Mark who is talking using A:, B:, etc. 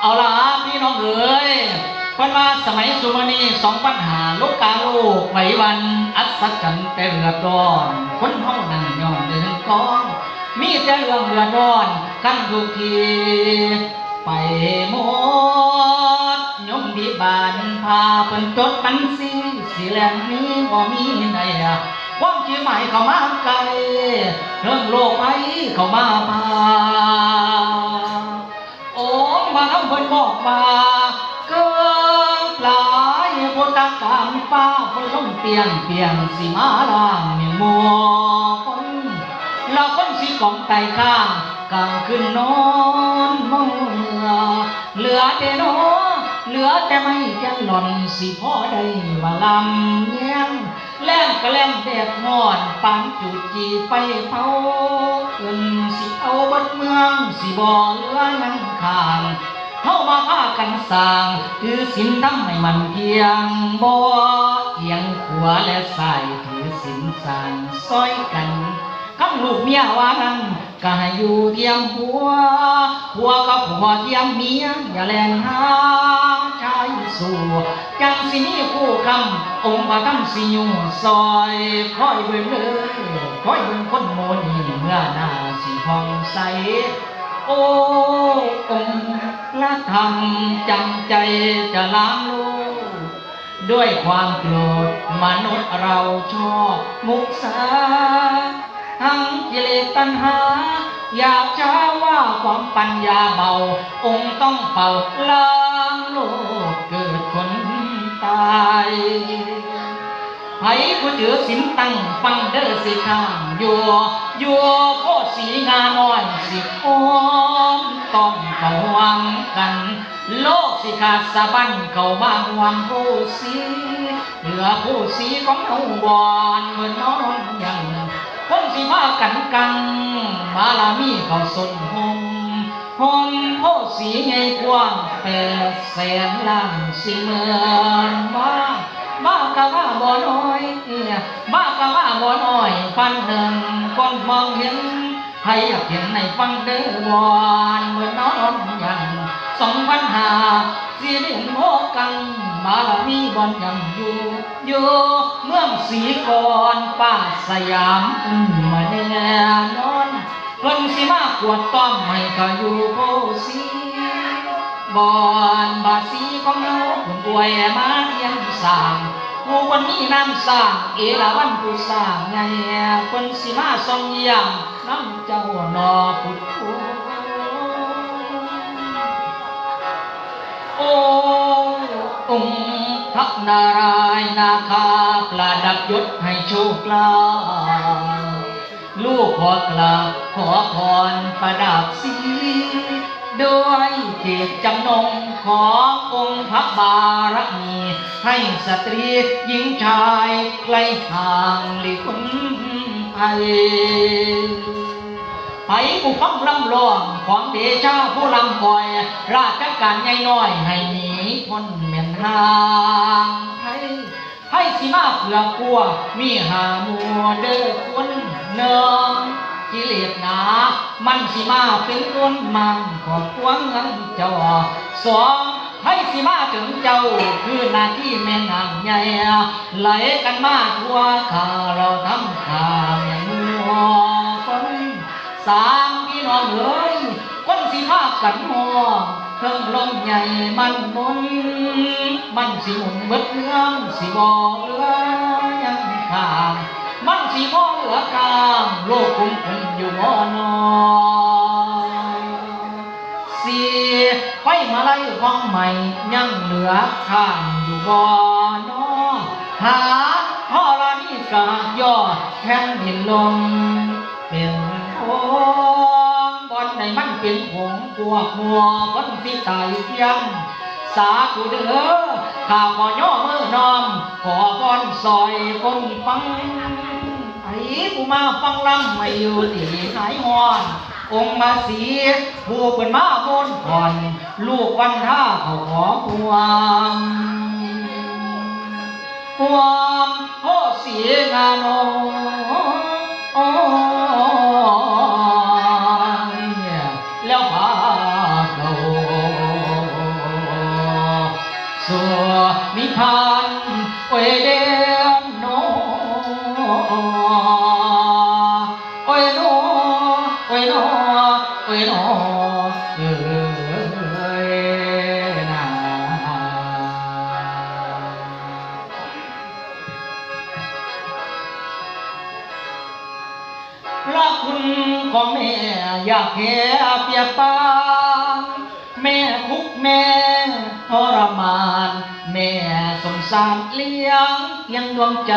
A: เอาละพี่น้องเอ๋ยเพรนมาสมัยสุมารณีสองปัญหาลูกกาลูกไหววัน อัศกันแต่เรือร้อน คนห้องนั่งย้อนเดินก้อง มีแต่เรื่องเรือร้อนกันทุกทีไปหมดยมดีบานพาเป็นนจดปันสีสีแลงนี้ว่ามีใดความคิดใหม่เข้ามาไกลเรื่องโลกไปเข้ามาพา บอกมาเกินหลายโพตากามฟ้าเพิ่นลงเปียงเปียงสิมาล่างนี่มัวคนเราคนสิของไตข้างกลางคืนนอนมองเมื่อเหลือแต่นอเหลือแต่ไม่แก่หล่อนสิพ่อได้ว่าลำแย้งแล่งกระแล่งแดดงอนปานจุดจีไฟเผาเอินสิเอาบัดเมืองสิบ่เหลือยังขาง มาพากันสร้างถือศีลทำให้มันเพียงบ่เอียงขวาและซ้ายถือศีลสร้างซอยกันคำลูกเมียว่านั้นก็ให้อยู่เทียมหัวหัวกับหัวเทียมเมียอย่าแลนหาชายสู่จังสิมีคู่คำองค์พระธรรมสิยูซอยคอยเบิ่งเลยคอยเบิ่งคนโมนีเมื่อหน้าสิพองใสโอ้องค์ ทำจำใจจะล้างโลกด้วยความโกรธมนุษย์เราชอบมุสา ทั้งกิเลสตัณหา อยากจะว่าความปัญญาเบา องค์ต้องเป่าล้างโลกเกิดคนตาย ไผผู้ถือสินตั้งฟังเด้อสิข้างอยู่อยู่โพสีงาน้อยสิอ้อมต้องเขาวังกัน โลกสิขาดสะบันเข้ามาหวังผู้สีเหลือผู้สีของเอาบอนเหมือนน้องยังคนสิมากันกังมาลามีเขาสนหงหงโพสีไงกว้างแปดแสนล้านสิเมือนว่า บ้ากะว่าบ่น้อยบ้ากะว่าบ่น้อยฟันหนึ่งคนมองเห็นใครอยากเห็นในฟังเด้อวอนเมื่อนอนยังสองปัญหาสีเด่นโมกังบารมีบอนยังอยู่อยู่เมืองสีกรป้าสยามมมาแน่นอนเพิ่นสิมากวดต้อมให้ก็อยู่โพสี บอนบาสีของเราผมป่วยมาเทียมสร้างผู้วันนี้น้ำสร้างเอราวันผู้สร้างไงคนสิมาทรงเยี่ยมน้ำเจ้านอพุทโธโอ้องค์พระนารายณ์นาคาประดับยศให้โชคลาภลูกขอกราบขอพรประดับสี ด้วยเจตจำนงขององค์พระบารมีให้สตรีหญิงชายไกลห่างหลีกคนไทยไปผู้ฟังลำลองของเดชาผู้ลำคอย ราชการใหญ่น้อยให้หนีพ้นเหมียนหางไทยให้สิมาเพื่อกลัว มีหามัวเด้อคนเนือง กิเลสหนา มันสิมาเป็นคนมันขอบควงเงินเจ้าสองให้สิมาถึงเจ้าคือหน้าที่แม่นางใหญ่ไหลกันมาทั่วข้าเราทำข่าวอย่างมัวคนสามพี่น้องเอ้ยคนสิมากันมัวเครื่องลมใหญ่มันมุนมันสิหมุนเบิดเมืองสิบ่เหลือยังข้าง มันสิบ่เหลือกลางโลกคุ้มคุ้มอยู่บ่นอสีไฟมาไล่ฟังใหม่ยังเหลือข้างอยู่บ่นอหาพ่อละนี่กาย่อแผ่นดินลงเป็นโอ้บอนในมันเป็นหงส์ตัวมัวคนที่ตายเทียมสาธุเด้อข้าขอย่อมือน้อมขอพรซอยคนฟัง ไอ้กูมาฟังลำไม่อยู่ที่หายหอนองมาสีผู้เป็นมาบนก่อน ลูกวันท่าเขาขอความความโอเสียงานโอแล้วพาเขาสู่นิพานพ อยากแค่เปียปางแม่คุกแม่ทรมาน แม่สงสารเลี้ยงเลี้ยงดวงใจ